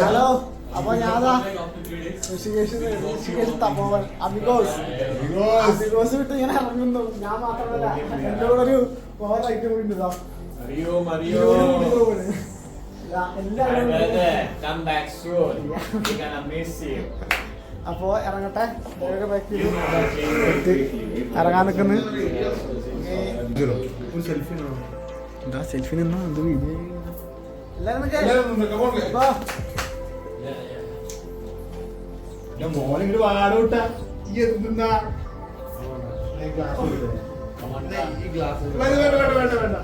Hello അപ്പൊ ഞാനാ തപോവൻ വിട്ട് ഇങ്ങനെ ഇറങ്ങുന്നു. ഞാൻ മാത്രമല്ല. എന്റെ കൂടെ ഒരു ഐറ്റം ഉണ്ട് you. അപ്പൊ ഇറങ്ങട്ടെ. ഇറങ്ങാൻ നിൽക്കുന്നു. എന്താ സെൽഫി നിന്നോ എന്ത്? വീഡിയോ. മോനിങ്ങോട്ട് വാടോട്ട ഈ എന്തുന്നാ വേണ്ട വേണ്ട വേണ്ട വേണ്ട വേണ്ട.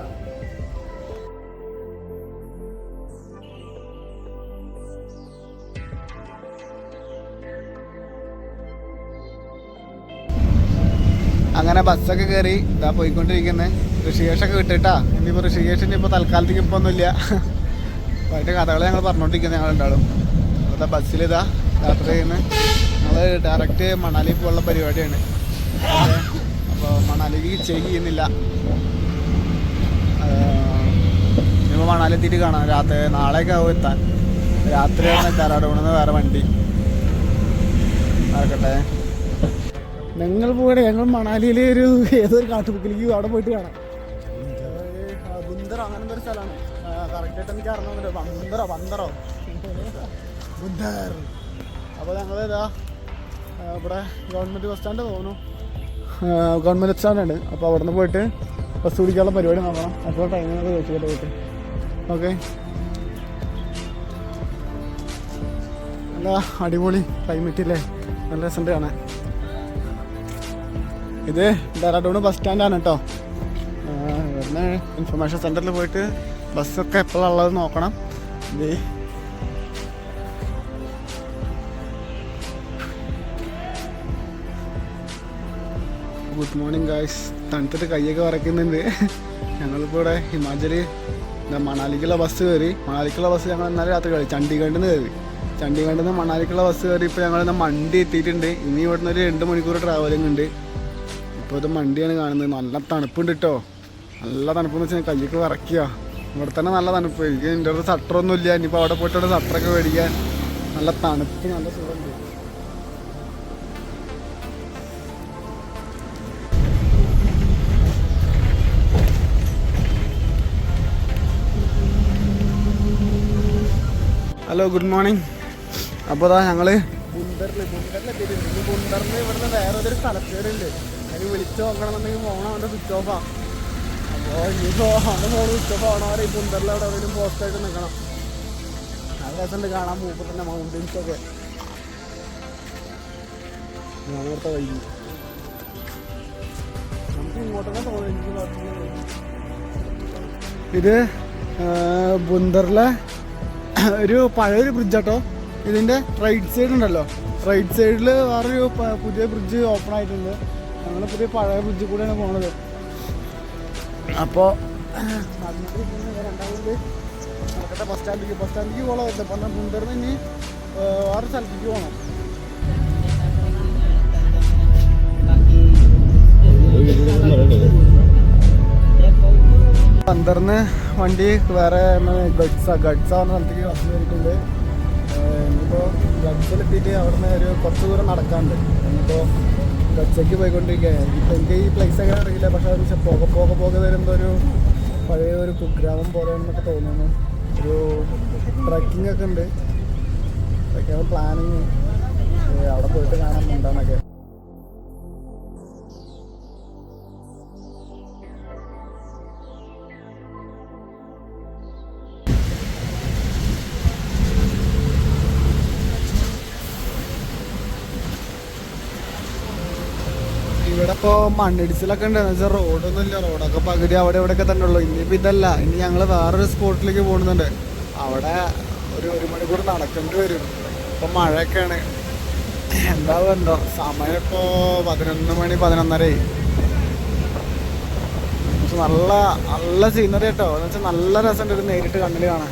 അങ്ങനെ ബസ്സൊക്കെ കയറി ഇതാ പോയിക്കൊണ്ടിരിക്കുന്നത് ഋഷികേഷൊക്കെ വിട്ടിട്ടാ. ഇനിയിപ്പോൾ ഋഷികേഷിന് ഇപ്പോൾ തൽക്കാലത്തേക്ക് ഇപ്പോൾ ഒന്നുമില്ല അപ്പോൾ അതിന്റെ കഥകൾ ഞങ്ങൾ പറഞ്ഞുകൊണ്ടിരിക്കുന്നത് ഞങ്ങൾ ഉണ്ടാവും ബസ്സിലിതാ യാത്ര ചെയ്യുന്നത് ഞങ്ങൾ ഡയറക്റ്റ് മണാലി പോലുള്ള പരിപാടിയാണ്. അപ്പോൾ മണാലിക്ക് ചെക്ക് ചെയ്യുന്നില്ല. ഇപ്പോൾ മണാലി എത്തിയിട്ട് കാണാം. രാത്രി നാളെയൊക്കെ ആവും എത്താൻ. രാത്രിയാണ് ഡെറാഡൂണിൽ വേറെ വണ്ടി. നടക്കട്ടെ. ഞങ്ങൾ പോകട്ടെ ഞങ്ങൾ മണാലിയിലെ ഒരു ഏതൊരു കാട്ടുമുക്കിലേക്ക് അവിടെ പോയിട്ട് കാണാം. ബുന്ദറ അങ്ങനത്തെ ഒരു സ്ഥലമാണ് കറക്റ്റായിട്ട് എനിക്ക് അറിഞ്ഞില്ല പന്തറോ പന്തറോ. അപ്പോൾ ഞങ്ങൾ ഇതാ ഇവിടെ ഗവൺമെന്റ് ബസ് സ്റ്റാൻഡ് തോന്നുന്നു ഗവൺമെന്റ് ബസ് സ്റ്റാൻഡാണ് അപ്പോൾ അവിടെ നിന്ന് പോയിട്ട് ബസ് പിടിക്കാനുള്ള പരിപാടി നോക്കണം. അപ്പോൾ ടൈമിനൊക്കെ ചോദിച്ചിട്ട് പോയിട്ട്. ഓക്കെ. നല്ല അടിപൊളി ക്ലൈമറ്റ് ഇല്ലേ? നല്ല രസമുണ്ട് കാണാൻ. ഇത് ഡെറാഡൂൺ ബസ് സ്റ്റാൻഡാണ് കേട്ടോ. ഇവിടുന്ന് ഇൻഫർമേഷൻ സെന്ററിൽ പോയിട്ട് ബസ്സൊക്കെ എപ്പോഴുള്ളത് നോക്കണം. ഗുഡ് മോർണിംഗ് ഗായ്സ് തണുത്തിട്ട് കൈയൊക്കെ വരയ്ക്കുന്നുണ്ട്. ഞങ്ങളിപ്പോൾ ഇവിടെ ഹിമാചൽ മണാലിക്കുള്ള ബസ് കയറി. മണാലിക്കുള്ള ബസ് ഞങ്ങൾ ഇന്നലെ രാത്രി കയറി. ചണ്ഡീഗഡിൽ നിന്ന് കയറി. ചണ്ഡീഗഡിൽ നിന്ന് മണാലിക്കുള്ള ബസ് കയറി ഇപ്പോൾ ഞങ്ങൾ ഇന്ന് മണ്ടി എത്തിയിട്ടുണ്ട്. ഇനി ഇവിടുന്ന് ഒരു രണ്ട് മണിക്കൂർ ട്രാവലിംഗ് ഉണ്ട്. ഇപ്പോൾ ഇത് മണ്ടിയാണ് കാണുന്നത്. നല്ല തണുപ്പുണ്ട് കേട്ടോ നല്ല തണുപ്പെന്ന് വെച്ചാൽ കയ്യൊക്കെ വിറയ്ക്കുക ഇവിടെ തന്നെ നല്ല തണുപ്പ്. എനിക്ക് എന്റെ അടുത്ത് സട്ടറൊന്നും ഇല്ല. ഇനിയിപ്പോൾ അവിടെ പോയിട്ട് സട്ടറൊക്കെ മേടിക്കാൻ നല്ല തണുപ്പ് നല്ല സുഖമുണ്ട്. ഹലോ ഗുഡ് മോർണിംഗ് അപ്പോൾ അതാ ഞങ്ങൾ ബുണ്ടറിൽ ബുണ്ടറിലെത്തിയിട്ടുണ്ട് ബുണ്ടറിൽ ഇവിടുന്ന് വേറെ ഒരു സ്ഥലത്തേടുണ്ട് അതിന് വിളിച്ചു നോക്കണമെന്നുണ്ടെങ്കിൽ ഫോൺ അവന്റെ സ്വിച്ച് ഓഫാ അപ്പോൾ ഈ അവിടെ പോസ്റ്റായിട്ട് നിൽക്കണം നല്ല രസമുണ്ട് കാണാൻ പോകുമ്പോൾ തന്നെ മൗണ്ടൻസ് ഒക്കെ ഞാനോർത്ത വൈകി നമുക്ക് തോന്നി ഇത് ബുന്ദറിലെ ഒരു പഴയൊരു ബ്രിഡ്ജ് കേട്ടോ ഇതിന്റെ റൈറ്റ് സൈഡ് ഉണ്ടല്ലോ. റൈറ്റ് സൈഡിൽ വേറൊരു പുതിയ ബ്രിഡ്ജ് ഓപ്പൺ ആയിട്ടുണ്ട്. ഞങ്ങൾ പുതിയ പഴയ ബ്രിഡ്ജ് കൂടെയാണ് പോണത്. അപ്പോൾ രണ്ടാമത് നടക്കട്ടെ ബസ് സ്റ്റാൻഡിലേക്ക് ബസ് സ്റ്റാൻഡിലേക്ക് പോകണം. പറഞ്ഞാൽ ബുണ്ടറിന് ഇനി വേറെ സ്ഥലത്തേക്ക് പോകണം. പന്തർന്ന് വണ്ടി വേറെ ഗഡ്സ ഗഡ്സ എന്ന സ്ഥലത്തേക്ക് ബസ് കയറിയിട്ടുണ്ട്. ഇനിയിപ്പോൾ ഗഡ്സിലെത്തിയിട്ട് അവിടുന്ന് ഒരു കുറച്ച് ദൂരം നടക്കാണ്ട് ഇനിയിപ്പോൾ ഗഡ്സയ്ക്ക് പോയിക്കൊണ്ടിരിക്കുകയാണ്. എനിക്ക് ഈ പ്ലേസ് ഒക്കെ അറിയില്ല. പക്ഷേ വെച്ചാൽ പോകെ പോകെ പോകെ വരുമ്പോൾ ഒരു പഴയ ഒരു കുഗ്രാമം പോലെയാണെന്നൊക്കെ തോന്നുന്നു. ഒരു ട്രക്കിംഗ് ഒക്കെ ഉണ്ട്. അതൊക്കെയാണ് പ്ലാനിങ് അവിടെ പോയിട്ട് കാണാൻ എന്താണെന്നൊക്കെ ഇപ്പോൾ മണ്ണിടിച്ചിലൊക്കെ ഉണ്ടെന്ന് വെച്ചാൽ റോഡൊന്നും ഇല്ല റോഡൊക്കെ പകുതി അവിടെ ഇവിടെയൊക്കെ തന്നെ ഉള്ളൂ. ഇനിയിപ്പോൾ ഇതല്ല. ഇനി ഞങ്ങൾ വേറൊരു സ്പോട്ടിലേക്ക് പോകുന്നുണ്ട്. അവിടെ ഒരു ഒരു മണിക്കൂർ നടക്കേണ്ടി വരും. ഇപ്പം മഴയൊക്കെയാണ്. എന്താ വേണ്ടോ സമയം ഇപ്പോൾ പതിനൊന്ന് മണി പതിനൊന്നരയായി നല്ല നല്ല സീനറി കേട്ടോ. എന്ന് വെച്ചാൽ നല്ല രസമുണ്ട് ഒരു നേരിട്ട് കണ്ണിൽ കാണാൻ.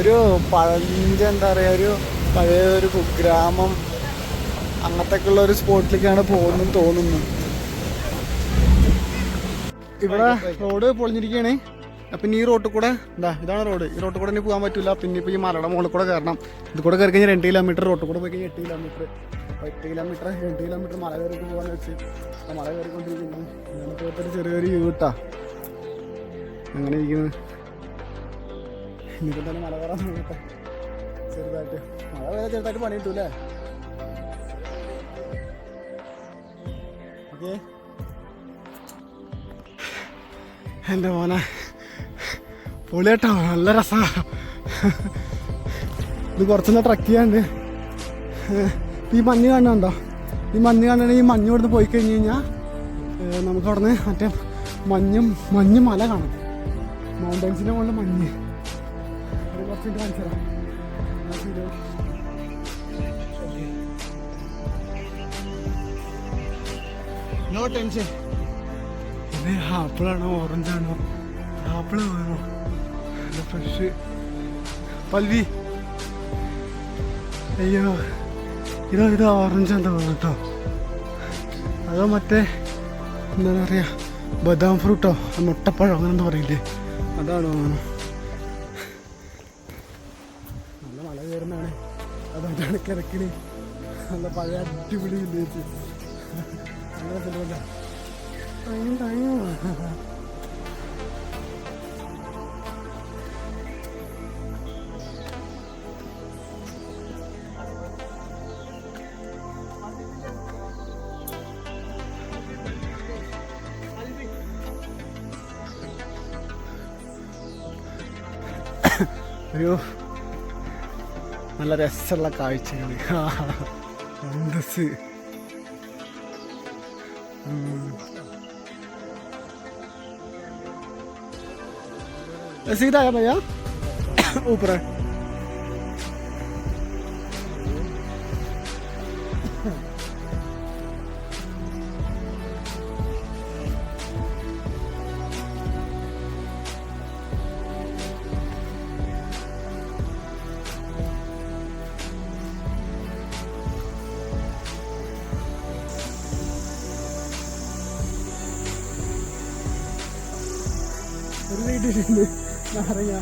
ഒരു പഴഞ്ച എന്താ പറയുക ഒരു പഴയ ഒരു കുഗ്രാമം അങ്ങനത്തെ ഉള്ള ഒരു സ്പോട്ടിലേക്കാണ് പോകുന്നതെന്ന് തോന്നുന്നു. ഇവിടെ റോഡ് പൊളിഞ്ഞിരിക്കുകയാണ്. അപ്പം ഈ റോട്ടിൽ കൂടെ എന്താ ഇതാണ് റോഡ്. ഈ റോട്ടിൽ കൂടെ ഇനി പോകാൻ പറ്റില്ല. പിന്നെ ഇപ്പോൾ ഈ മലയുടെ മുകളിൽ കൂടെ കയറണം. ഇത് കൂടെ കയറി കഴിഞ്ഞാൽ രണ്ട് കിലോമീറ്റർ റോട്ടിൽ കൂടെ പോയി കഴിഞ്ഞാൽ എട്ട് കിലോമീറ്റർ അപ്പോൾ എട്ട് കിലോമീറ്റർ രണ്ട് കിലോമീറ്റർ മല കയറി പോകാൻ വെച്ച്. മല കയറിക്കൊണ്ടിരിക്കുന്നു. പോയിട്ടൊരു ചെറിയൊരു വ്യൂ കിട്ടാ അങ്ങനെ ഇരിക്കുന്നു. ഇനിയിപ്പോൾ തന്നെ മല കയറാൻ നോക്കട്ടെ. ചെറുതായിട്ട്. മഴ വേറെ ചെറുതായിട്ട് പണി കിട്ടൂലേ ഓക്കെ. എന്റെ മോനെ. പൊളിയേട്ടോ നല്ല രസമാണ് ഇത് കുറച്ചൊന്ന് ട്രക്ക് ചെയ്യാണ്ട്. ഈ മഞ്ഞ് കാണുന്നുണ്ടോ ഈ മഞ്ഞ് കാണുകയാണെങ്കിൽ ഈ മഞ്ഞ് ഇവിടുന്ന് പോയി കഴിഞ്ഞ് കഴിഞ്ഞാൽ നമുക്ക് അവിടുന്ന് മറ്റേ മഞ്ഞും മഞ്ഞ് മല കാണാം. മൗണ്ടൻസിന്റെ മുകളിൽ മഞ്ഞ്. കുറച്ചിട്ട് കുറച്ച് കാണിച്ചു തരാം. നോ ടെൻഷൻ ഇത് ആപ്പിളാണോ ഓറഞ്ചാണോ? ആപ്പിൾ വേണോ? ഫ്രഷ്. പൽവി അയ്യോ. ഇതോ ഇതോ ഓറഞ്ച് എന്താ കേട്ടോ അതോ മറ്റേ എന്താ പറയുക ബദാം ഫ്രൂട്ടോ? മുട്ടപ്പഴം അങ്ങനെ എന്താ പറയില്ലേ? അതാണോ അതാണ് നല്ല പഴയ അടിപൊളി വില്ലേജ്. നല്ല തന്നെ ടൈം ടൈം ഒരു നല്ല രസമുള്ള കാഴ്ചകൾ അന്തസ് സീതായ ഭയ്യ ഊപ്പറേ ഒരു വീട്ടിലുണ്ട് നാരങ്ങ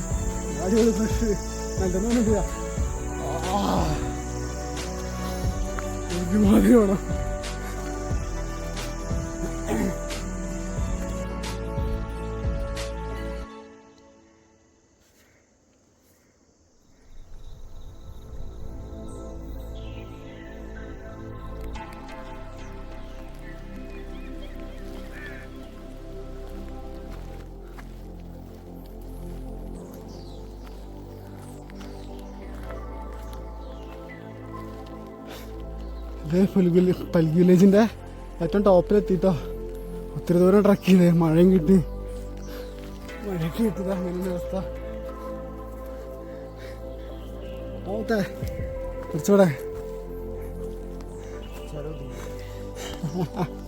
അടിപൊളി ഫ്രഷ് നല്ലതൊന്നും ഇല്ല ഒരുമാതിരി വേണം. പൽഗി വില്ലേജിന്റെ ഏറ്റവും ടോപ്പിലെത്തിട്ടോ ഒത്തിരി ദൂരം ട്രക്ക് ചെയ്തേ. മഴയും കിട്ടി. മഴയൊക്കെ കിട്ടിയത്. അങ്ങനെ അവസ്ഥ. പോട്ടെ കുറച്ചുകൂടെ.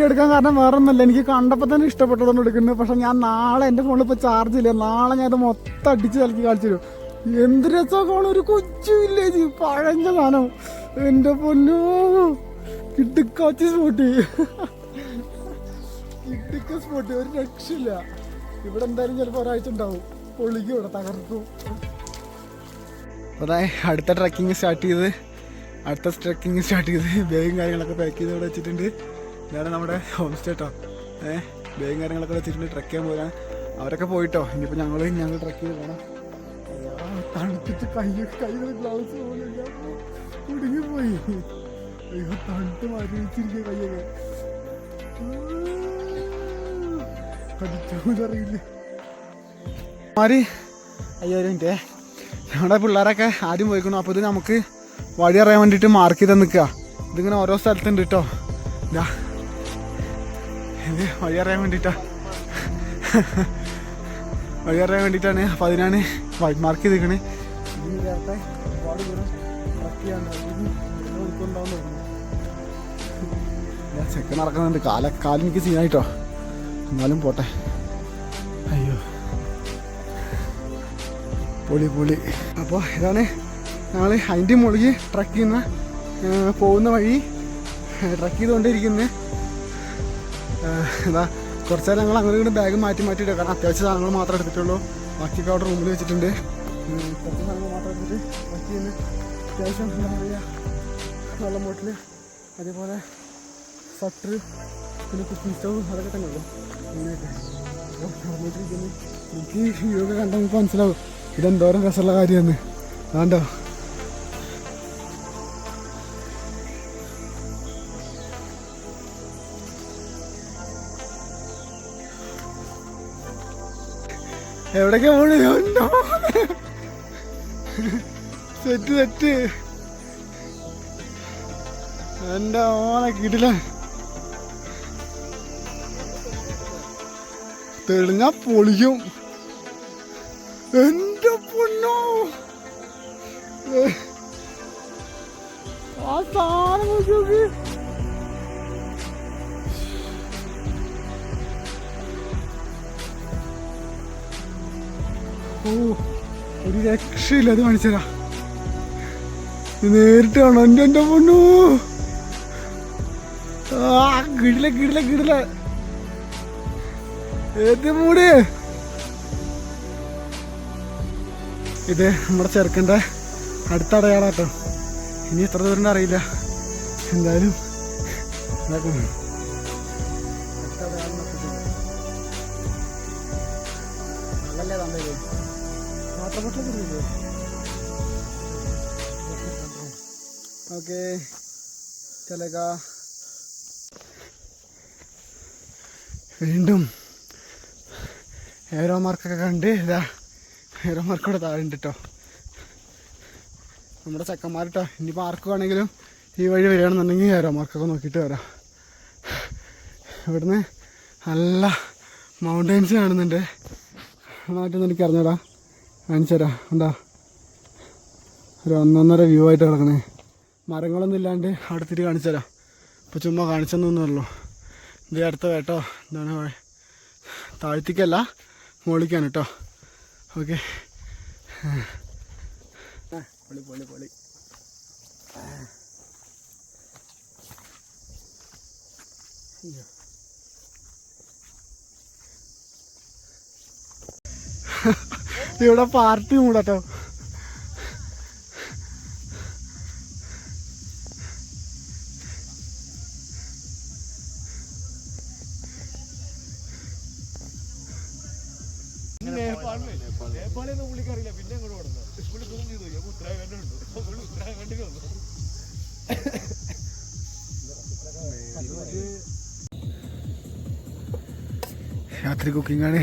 എടുക്കാൻ കാരണം വേറൊന്നുമല്ല. എനിക്ക് കണ്ടപ്പോൾ തന്നെ ഇഷ്ടപ്പെട്ടതുകൊണ്ട് എടുക്കുന്നത്. പക്ഷെ ഞാൻ നാളെ എന്റെ ഫോണിൽ ഇപ്പോൾ ചാർജ് ഇല്ല. നാളെ ഞാൻ ഇത് മൊത്തം അടിച്ച് തലക്കി കാണിച്ചു തരും. എന്ത് ഒരു കൊച്ചു വില്ലേജ് പഴഞ്ഞ സാധനം. എന്റെ പൊന്നോ. കിട്ടിക്കാച്ചി സ്പോട്ട്. കിട്ടിക്ക സ്പോട്ട്. ഒരു രക്ഷയില്ല. ഇവിടെ എന്തായാലും ചിലപ്പോൾ ഒരാഴ്ച ഉണ്ടാവും. പൊളിക്കും ഇവിടെ തകർക്കും അതായത് അടുത്ത ട്രക്കിങ് സ്റ്റാർട്ട് ചെയ്ത്. അടുത്ത ട്രക്കിങ് സ്റ്റാർട്ട് ചെയ്ത്. ബാഗും കാര്യങ്ങളൊക്കെ പാക്ക് ചെയ്ത് ഇവിടെ വെച്ചിട്ടുണ്ട്. ഇതാണ് നമ്മുടെ ഹോം സ്റ്റേ കേട്ടോ ഏഹ് ബാഗും കാര്യങ്ങളൊക്കെ വെച്ചിട്ടുണ്ട്. ട്രക്ക് ചെയ്യാൻ പോരാ. അവരൊക്കെ പോയിട്ടോ. ഇനിയിപ്പോൾ ഞങ്ങൾ ഞങ്ങൾ ട്രക്ക് ചെയ്ത് പോകണം തണുത്തിട്ട് കൈ കയ്യിൽ ഗ്ലൗസ് പോലില്ല കുടുങ്ങിപ്പോയി അയ്യോ തണുത്ത് മാറ്റി കയ്യൊക്കെ. കൈയൊക്കെ പഠിച്ചോന്നറിയില്ല മാറി. അയ്യോ ഒരു നമ്മുടെ പിള്ളേരൊക്കെ ആദ്യം പോയിക്കണു. അപ്പോൾ ഇത് നമുക്ക് വഴി അറിയാൻ വേണ്ടിയിട്ട് മാർക്ക് ചെയ്ത് നിൽക്കുക. ഇതിങ്ങനെ ഓരോ സ്ഥലത്തുണ്ട് കേട്ടോ ഇതാ വഴി അറിയാൻ വേണ്ടിയിട്ടാ. വഴി അറിയാൻ വേണ്ടിയിട്ടാണ്. അപ്പോൾ അതിനാണ് മാർക്ക് നേരത്തെ ഒരുപാട് ചെക്ക് നടക്കുന്നുണ്ട്. കാല കാലിനിക്ക് സീനായിട്ടോ എന്നാലും പോട്ടെ. അയ്യോ. പൊളി പൊളി. അപ്പോൾ ഇതാണ് ഞങ്ങൾ അതിന്റെ മുകളിൽ ട്രക്ക് ചെയ്യുന്ന പോകുന്ന വഴി ട്രക്ക് ചെയ്തുകൊണ്ടിരിക്കുന്നത് എന്താ കുറച്ച് നേരം ഞങ്ങൾ അങ്ങനെ ഇങ്ങനെ ബാഗ് മാറ്റി മാറ്റി ഇടുക കാരണം അത്യാവശ്യം സാധനങ്ങൾ മാത്രമേ എടുത്തിട്ടുള്ളൂ. ബാക്കിയൊക്കെ അവിടെ റൂമിൽ വെച്ചിട്ടുണ്ട്. കുറച്ച് സാധനങ്ങൾ മാത്രം എടുത്തിട്ട് ബാക്കി അത്യാവശ്യം എന്താ പറയുക വെള്ളം ബോട്ടിൽ അതേപോലെ സട്ടർ പിന്നെ കുക്കിംഗ് സ്റ്റവ് അതൊക്കെ തന്നെ ഉള്ളൂ. എനിക്ക് വ്യൂ ഒക്കെ കണ്ടാൽ നമുക്ക് മനസ്സിലാവും. ഇതെന്തോരം രസമുള്ള കാര്യമാണ്. അതുകൊണ്ടോ എവിടേക്കാ പോണേ സെറ്റ് സെറ്റ്. എന്റെ ഓനെ കിടില തെളിഞ്ഞ പൊളിക്കും എന്റെ ഏ. ആ സാധനം നോക്കി. ഓ ഒരു രക്ഷയില്ല അത് മനുഷ്യരാ നേരിട്ട് കാണോ എന്റെ എന്റെ പൊണ്ണു ആ കിടില കിടില കിടില മൂടി? ഇത് നമ്മുടെ ചെറുക്കന്റെ അടുത്ത അടയാളാട്ടോ. ഇനി എത്ര ദൂരം അറിയില്ല. എന്തായാലും ഇതാക്കണം. ഓക്കെ. चलेगा വീണ്ടും ഏറോ മാർക്കൊക്കെ കണ്ട് ഇതാ ഏറോ മാർക്ക് ഇവിടെ താഴെ ഉണ്ട് കേട്ടോ നമ്മുടെ ചെക്കന്മാർ കേട്ടോ ഇനിയിപ്പോൾ ആർക്കുവാണെങ്കിലും ഈ വഴി വരികയാണെന്നുണ്ടെങ്കിൽ ഏറോ മാർക്കൊക്കെ നോക്കിയിട്ട് വരാം. ഇവിടുന്ന് നല്ല മൗണ്ടൻസ് കാണുന്നുണ്ട്. നാട്ടിൽ എനിക്ക് അറിഞ്ഞടാ. കാണിച്ചു എന്താ? ഒരു ഒന്നൊന്നര വ്യൂ ആയിട്ട് കിടക്കണേ. മരങ്ങളൊന്നും ഇല്ലാണ്ട് അടുത്തിട്ട് കാണിച്ചു തരാം ഇപ്പോൾ ചുമ്മാ കാണിച്ചെന്നൊന്നുമല്ലോ ഇത് അടുത്ത കേട്ടോ എന്താണ് താഴ്ത്തിക്കല്ല മുകളിക്കാണ് കേട്ടോ ഓക്കെ. പൊളി പൊളി പൊളി. ഇവിടെ പാർട്ടി മൂടട്ടോ. രാത്രി കുക്കിംഗ് ആണ്.